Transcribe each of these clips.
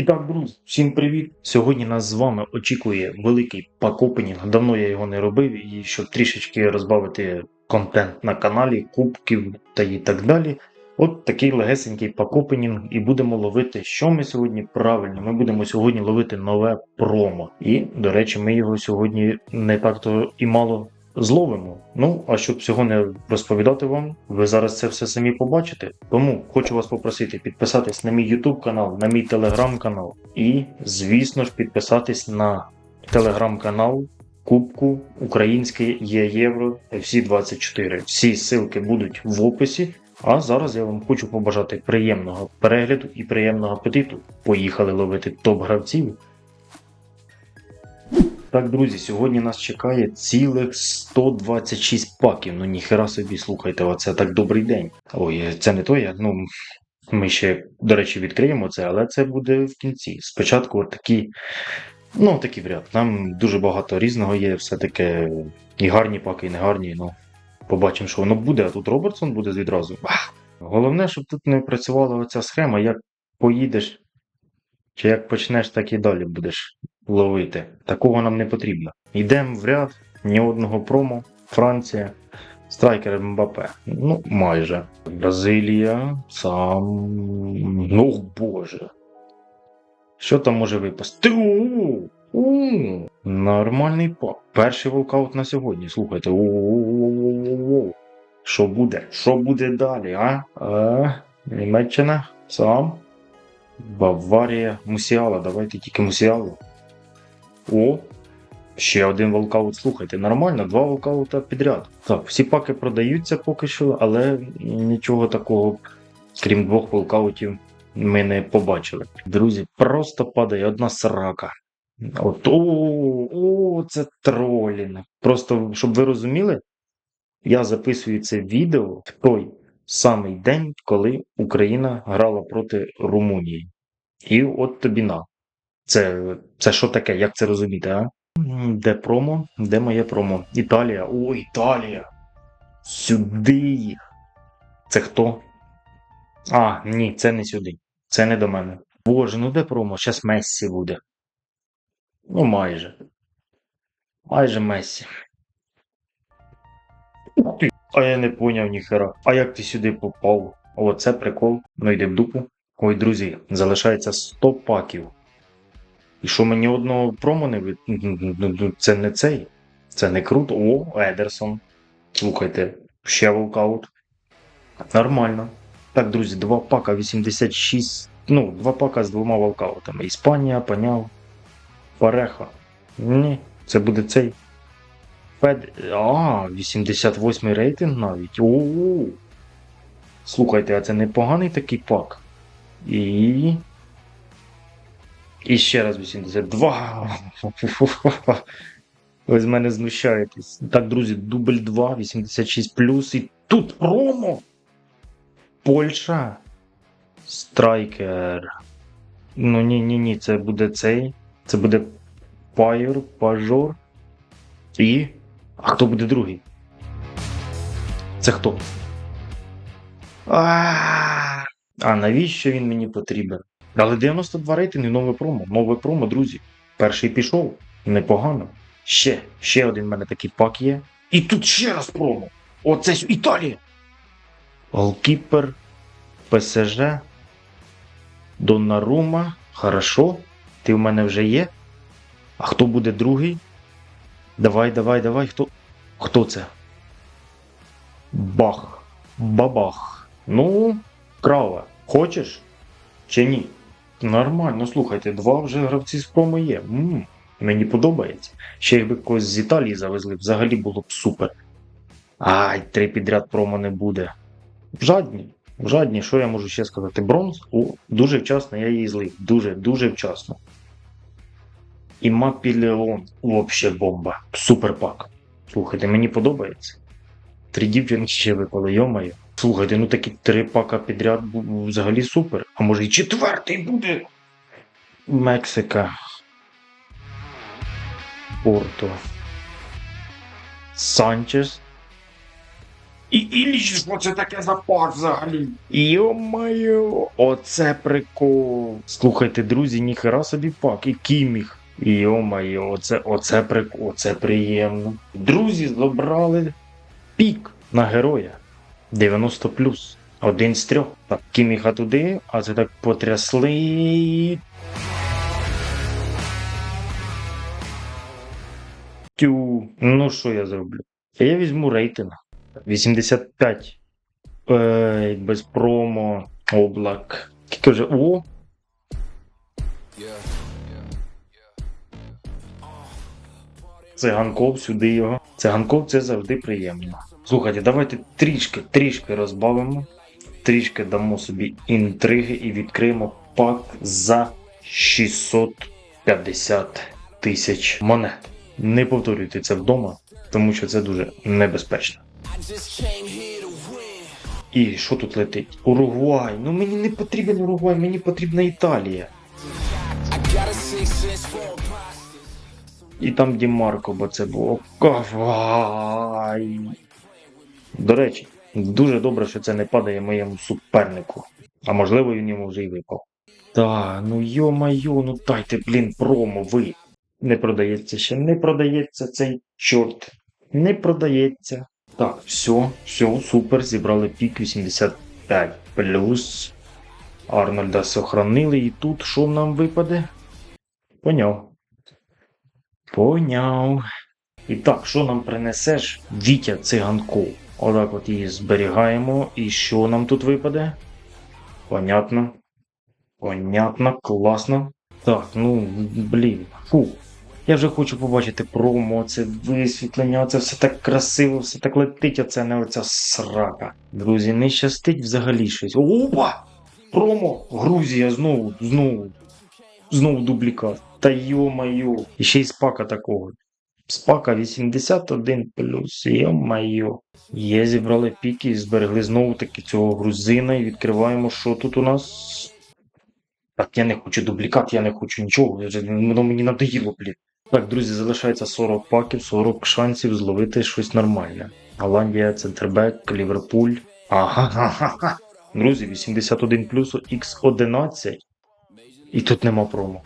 І так, друзі, всім привіт! Сьогодні нас з вами очікує великий пакопенінг. Давно я його не робив, і щоб трішечки розбавити контент на каналі, кубків та і так далі. От такий легесенький пакопенінг, і будемо ловити. Що ми сьогодні правильно? Ми будемо сьогодні ловити нове промо. І, до речі, ми його сьогодні не так-то і мало зловимо. Ну, а щоб всього не розповідати вам, ви зараз це все самі побачите. Тому хочу вас попросити підписатись на мій YouTube канал, на мій телеграм канал і, звісно ж, підписатись на телеграм-канал Кубку Українське є Євро FC 24. Всі ссылки будуть в описі. А зараз я вам хочу побажати приємного перегляду і приємного апетиту. Поїхали ловити топ-гравців. Так, друзі, сьогодні нас чекає цілих 126 паків. Ну ніхера собі, слухайте, оце так добрий день. Ой, це не то я. Ну ми ще, до речі, відкриємо це, але це буде в кінці. Спочатку такі, ну такий варіант. Там дуже багато різного є, все таке і гарні паки, і не гарні. Ну, побачимо, що воно буде, а тут Робертсон буде відразу. Ах! Головне, щоб тут не працювала оця схема, як поїдеш, чи як почнеш, так і далі будеш ловити. Такого нам не потрібно. Йдемо в ряд, ні одного промо. Франція, страйкер МБП. Ну, майже. Бразилія, сам. Ну, боже. Що там може випасти? У, у, Нормальний пак. Перший волкаут на сьогодні. Слухайте. Що буде? Що буде далі, а? а? Німеччина? Сам? Баварія, Мусіала, давайте тільки Мусіалу. О, ще один волкаут. Слухайте, нормально, два волкаута підряд. Так, всі паки продаються поки що, але нічого такого, крім двох волкаутів, ми не побачили. Друзі, просто падає одна срака. От, о, о, це тролінг. Просто, щоб ви розуміли, я записую це відео в той самий день, коли Україна грала проти Румунії. І от тобі на. Це, це що таке? Як це розуміти, а? Де промо? Де моє промо? Італія. О, Італія! Сюди їх. Це хто? А, ні, це не сюди. Це не до мене. Боже, ну де промо? Щас Мессі буде. Ну, майже. Майже Мессі. А я не поняв ніхера. А як ти сюди попав? О, це прикол. Ну йди в дупу. Ой, друзі, залишається 100 паків. І що мені одного промо не від... Ну, Це не цей. Це не круто. О, Едерсон. Слухайте, ще волкаут. Нормально. Так, друзі, два пака 86. Ну, два пака з двома волкаутами. Іспанія, поняв. Пареха. Ні, це буде цей. Фед. А, 88 рейтинг навіть. О. Слухайте, а це непоганий такий пак. І. І ще раз 82. Ви з мене знущаєтесь. Так, друзі, дубль 2, 86 плюс. І тут промо. Польща. Страйкер. Ну ні, ні, ні, це буде цей. Це буде Пайор, Пажор. І. А хто буде другий? Це хто? А, навіщо він мені потрібен? Але 92 рейтинги, нове промо. Нове промо, друзі. Перший пішов. Непогано. Ще, ще один в мене такий пак є. І тут ще раз промо. Оце Італія. Голкіпер, ПСЖ, Доннарума. Хорошо. Ти в мене вже є. А хто буде другий? Давай, давай, давай. Хто? Хто це? Бах. Бабах. Ну, крава. Хочеш? Чи ні? Нормально, слухайте, два вже гравці з промо є. м мені подобається. Ще якби когось з Італії завезли, взагалі було б супер. Ай, три підряд промо не буде. Жадні. Жадні, що я можу ще сказати? Бронз? О, дуже вчасно я її злив. Дуже, дуже вчасно. І Мапілеон. Вообще бомба. Супер пак. Слухайте, мені подобається. Три дівчинки ще випали, йомаю. Слухайте, ну такі три пака підряд взагалі супер. А може і четвертий буде. Мексика. Порто. Санчес. І, і що це таке за пак взагалі? Йо-моє, оце прикол. Слухайте, друзі, ніхера собі пак, і кіміх. Йо-моє, оце, оце прикол, оце приємно. Друзі забрали пік на героя. 90 плюс. Один з трьох. Так, кіміха туди, а це так потрясли. Тю. Ну що я зроблю? Я візьму рейтинг. 85. Ей, без промо. Облак. Скільки вже. О! Циганков, сюди його. Циганков це завжди приємно. Слухайте, давайте трішки, трішки розбавимо. Трішки дамо собі інтриги і відкриємо пак за 650 тисяч монет. Не повторюйте це вдома, тому що це дуже небезпечно. І що тут летить? Уругвай. Ну мені не потрібен Уругвай, мені потрібна Італія. І там Дімарко, бо це було. Кавай. До речі, дуже добре, що це не падає моєму супернику. А можливо, він йому вже й випав. Та, ну йо-майо, ну дайте, блін, промо, ви. Не продається ще, не продається цей чорт. Не продається. Так, все, все, супер, зібрали пік 85 плюс. Арнольда сохранили, і тут що нам випаде? Поняв. Поняв. І так, що нам принесеш Вітя циганков? Отак от її зберігаємо. І що нам тут випаде? Понятно. Понятно, класно. Так, ну, блін, фу. Я вже хочу побачити промо, це висвітлення, це все так красиво, все так летить, а це не оця срака. Друзі, не щастить взагалі щось. Опа! Промо! Грузія знову, знову. Знову дублікат. Та йо-майо. І ще й спака такого. Спака 81 плюс, йо-майо. Є, зібрали піки і зберегли знову таки цього грузина і відкриваємо, що тут у нас. Так, я не хочу дублікат, я не хочу нічого. Воно мені надоїло, блін. Так, друзі, залишається 40 паків, 40 шансів зловити щось нормальне. Голландія, Центрбек, Ліверпуль. Ага. Друзі, 81 плюс X11. І тут нема промо.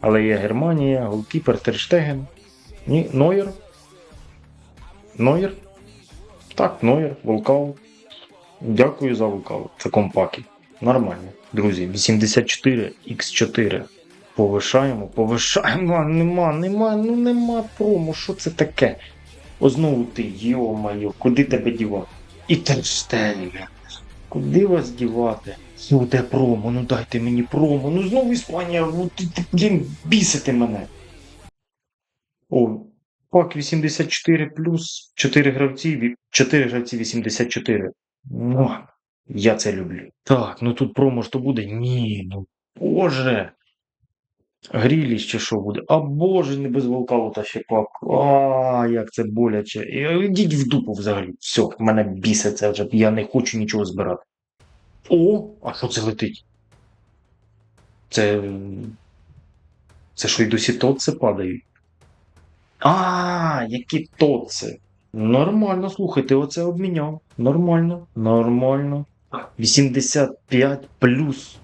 Але є Германія, голкіпер Терштеген. Ні, Нойер. Нойер. Так, Нойер, Волкаут. Дякую за Волкаут. Це компаки. Нормально. Друзі, 84 X4. Повишаємо, повишаємо. Нема, нема, ну нема промо. Що це таке? О, знову ти, йо-моє, куди тебе дівати? І Терштеген. Куди вас дівати? Ну де промо, ну дайте мені промо. Ну знову Іспанія, ну блін, бісите мене. О, пак 84 плюс 4 гравці, 4 гравці 84. Ну, я це люблю. Так, ну тут промо ж то буде? Ні, ну боже. Грілі ще що буде? А боже, не без волкаута ще пак. А, як це боляче. І, Ідіть в дупу взагалі. Все, мене бісить це вже. Я не хочу нічого збирати. О, а що це летить? Це. Це що й досі тоци падають? А, які тоци. Нормально, слухайте, оце обміняв. Нормально, нормально. 85 плюс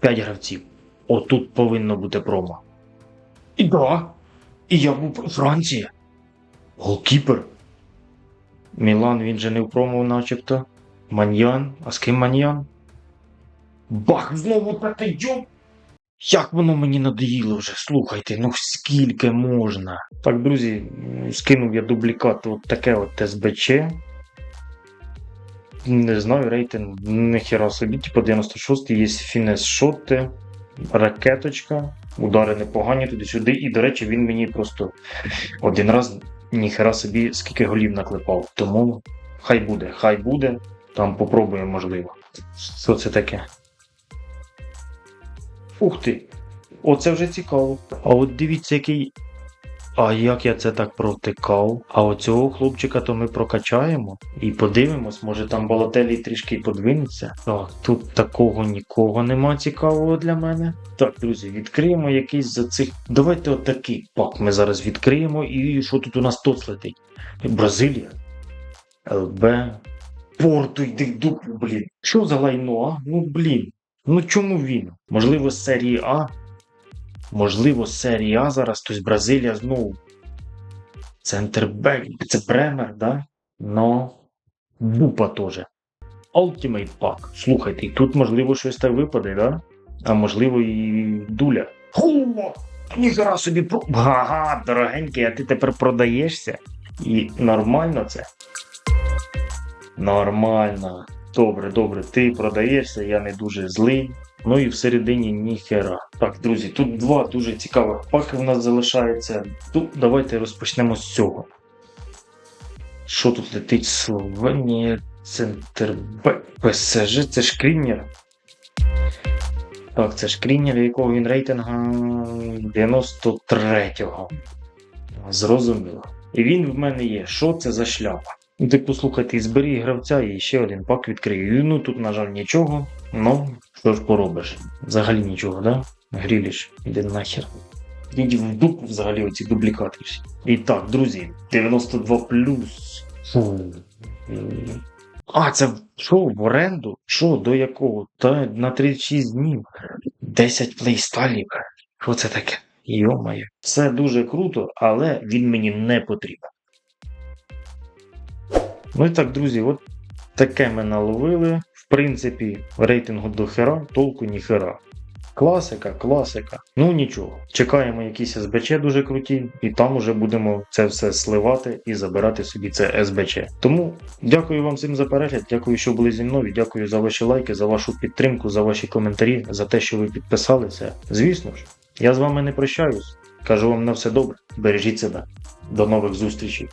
5 гравців. Отут повинно бути промо. І да. І я був Франція. Голкіпер. Мілан він же не в промо, начебто. Маньян. А з ким Маньян? Бах, знову таке йоп. Як воно мені надоїло вже, слухайте, ну скільки можна. Так, друзі, скинув я дублікат от таке от СБЧ. Не знаю, рейтинг ніхера собі, типу 96 є фінес шоти, ракеточка, удари непогані туди-сюди. І, до речі, він мені просто один раз ніхера собі скільки голів наклепав. Тому хай буде, хай буде. Там попробуємо, можливо. Що це таке? Ух ти! Оце вже цікаво. А от дивіться, який. А як я це так провтикав? А оцього хлопчика то ми прокачаємо і подивимось, може там балателі трішки й подвинуться. Так, тут такого нікого нема цікавого для мене. Так, друзі, відкриємо якийсь за цих. Давайте отакий пак ми зараз відкриємо. І що тут у нас тоц летить? Бразилія. ЛБ. Порту йди дупу, блін. Що за лайно, а? Ну блін. Ну чому він? Можливо, з серії А? Можливо, з серії А зараз, тобто Бразилія знову. Центр Бек. Це Бремер, да? Но. Бупа теж. Ultimate Pack. Слухайте, і тут можливо щось так випаде, да? А можливо і дуля. Ху! Ніхера собі про. Ага, дорогенький, а ти тепер продаєшся. І нормально це? Нормально. Добре, добре, ти продаєшся, я не дуже злий. Ну і всередині ніхера. Так, друзі, тут два дуже цікавих паки в нас залишається. Тут давайте розпочнемо з цього. Що тут летить? Словенія, Центр Б. ПСЖ, це шкрінер. Так, це шкрінер, якого він рейтинга 93-го. Зрозуміло. І він в мене є. Що це за шляпа? Ну, Типу, слухайте, зберіг гравця і ще один пак відкрию. Ну тут, на жаль, нічого. Ну, що ж поробиш? Взагалі нічого, да? Гріліш, іди нахер. Йдіть в дупу взагалі оці дублікати. І так, друзі, 92 плюс. А, це що, в оренду? Що, до якого? Та на 36 днів. 10 плейсталів. Що це таке? Йомає. Це дуже круто, але він мені не потрібен. Ну і так, друзі, от таке ми наловили. В принципі, рейтингу до хера, толку ні хера. Класика, класика. Ну нічого. Чекаємо якісь СБЧ дуже круті, і там уже будемо це все сливати і забирати собі це СБЧ. Тому дякую вам всім за перегляд, дякую, що були зі мною. Дякую за ваші лайки, за вашу підтримку, за ваші коментарі, за те, що ви підписалися. Звісно ж, я з вами не прощаюсь. Кажу вам на все добре. Бережіть себе. До нових зустрічей.